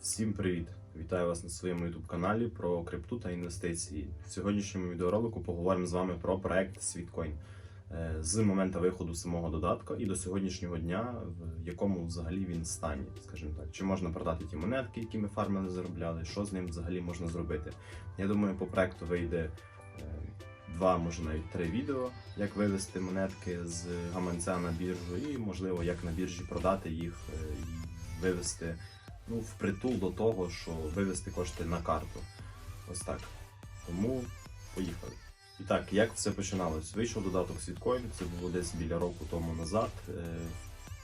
Всім привіт! Вітаю вас на своєму youtube каналі про крипту та інвестиції. В сьогоднішньому відеоролику поговоримо з вами про проект Світкоін Е, з моменту виходу самого додатка і до сьогоднішнього дня, в якому взагалі він стані, скажімо так, чи можна продати ті монетки, які ми фармили, заробляли, що з ним взагалі можна зробити. Я думаю, по проекту вийде е, два, може навіть три відео, як вивести монетки з гаманця на біржу, і можливо, як на біржі продати їх е, вивести ну, впритул до того, що вивести кошти на карту. Ось так. Тому поїхали. І так, як все починалось? Вийшов додаток Світкоін, це було десь біля року тому назад. Е,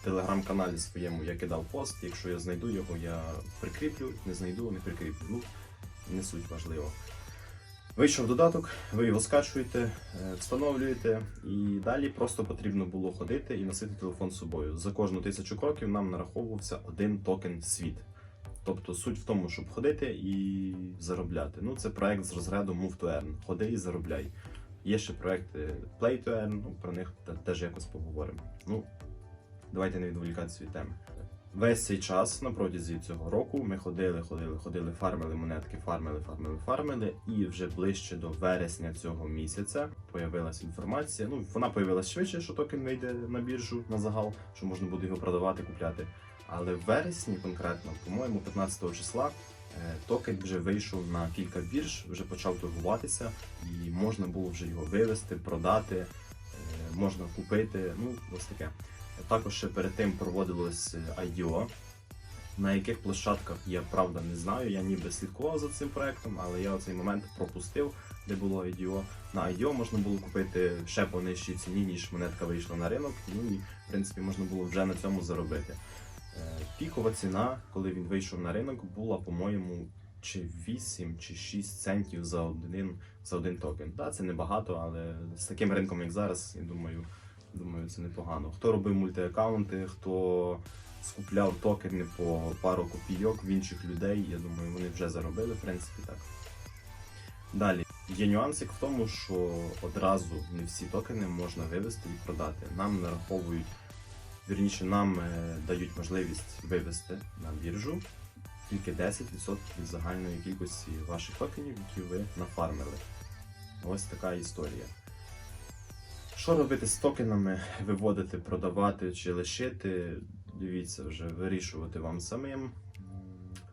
В телеграм-каналі своєму я кидав пост. Якщо я знайду його, я прикріплю, не знайду, не прикріплю. Ну, не суть важливо. Вийшов додаток, ви його скачуєте, е, встановлюєте, і далі просто потрібно було ходити і носити телефон з собою. За кожну тисячу кроків нам нараховувався один токен світ. Тобто суть в тому, щоб ходити і заробляти. Ну, це проект з розряду Move to Earn. Ходи і заробляй. Є ще проекти Play to Earn, ну, про них теж якось поговоримо. Ну, давайте не відволікатися від теми. Весь цей час на протязі цього року ми ходили, ходили, ходили, фармили монетки, фармили, фармили, фармили. І вже ближче до вересня цього місяця появилась інформація. Ну, вона появилась швидше, що токен вийде на біржу на загал, що можна буде його продавати, купляти. Але в вересні, конкретно, по-моєму, 15 числа, е, токен вже вийшов на кілька бірж, вже почав торгуватися, і можна було вже його вивести, продати, е, можна купити. Ну, ось таке. Також ще перед тим проводилось е, IDO. На яких площадках я правда не знаю. Я ніби слідкував за цим проектом, але я цей момент пропустив, де було IDO. На IDO можна було купити ще по нижчій ціні, ніж монетка вийшла на ринок. Ну і в принципі можна було вже на цьому заробити. Е, Пікова ціна, коли він вийшов на ринок, була, по-моєму, чи 8 чи 6 центів за один, за один токен. Да, це небагато, але з таким ринком, як зараз, я думаю, думаю, це непогано. Хто робив мультиаккаунти, хто скупляв токени по пару копійок в інших людей, я думаю, вони вже заробили, в принципі, так. Далі. Є нюансик в тому, що одразу не всі токени можна вивести і продати. Нам нараховують Вірніше, нам е, дають можливість вивести на біржу тільки 10% від загальної кількості ваших токенів, які ви нафармили. Ось така історія. Що робити з токенами? Виводити, продавати чи лишити? Дивіться, вже вирішувати вам самим.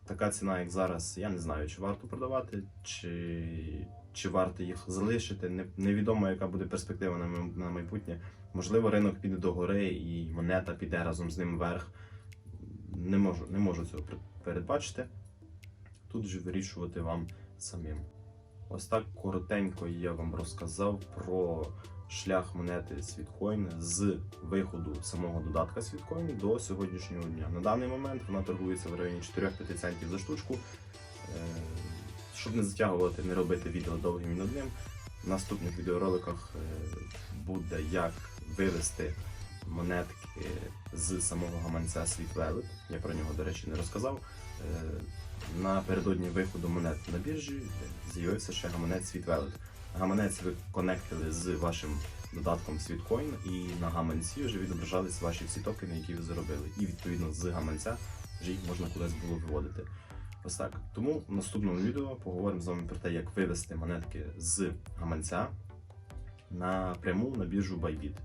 Така ціна, як зараз, я не знаю, чи варто продавати, чи, чи варто їх залишити. Не- Невідомо, яка буде перспектива на на майбутнє. Можливо, ринок піде до гори і монета піде разом з ним вверх. Не можу, не можу цього передбачити. Тут же вирішувати вам самим. Ось так коротенько я вам розказав про шлях монети Світкоін з виходу самого додатка Світкоін до сьогоднішнього дня. На даний момент вона торгується в районі 4-5 центів за штучку. Е, Щоб не затягувати, не робити відео довгим і нудним, в наступних відеороликах е, буде як вивести монетки з самого гаманця Світ Я про нього, до речі, не розказав. Е, Напередодні виходу монет на біржі з'явився ще гаманець Світ Велет. Гаманець ви конектили з вашим додатком Світкоін, і на гаманці вже відображались ваші всі токени, які ви заробили. І відповідно з гаманця вже їх можна кудись було виводити. Ось так. Тому в наступному відео поговоримо з вами про те, як вивести монетки з гаманця напряму на біржу Bybit.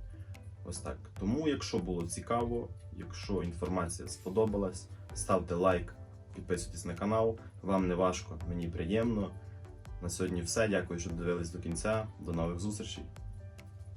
Ось так. Тому, якщо було цікаво, якщо інформація сподобалась, ставте лайк, підписуйтесь на канал. Вам не важко, мені приємно. На сьогодні все. Дякую, що дивились до кінця. До нових зустрічей.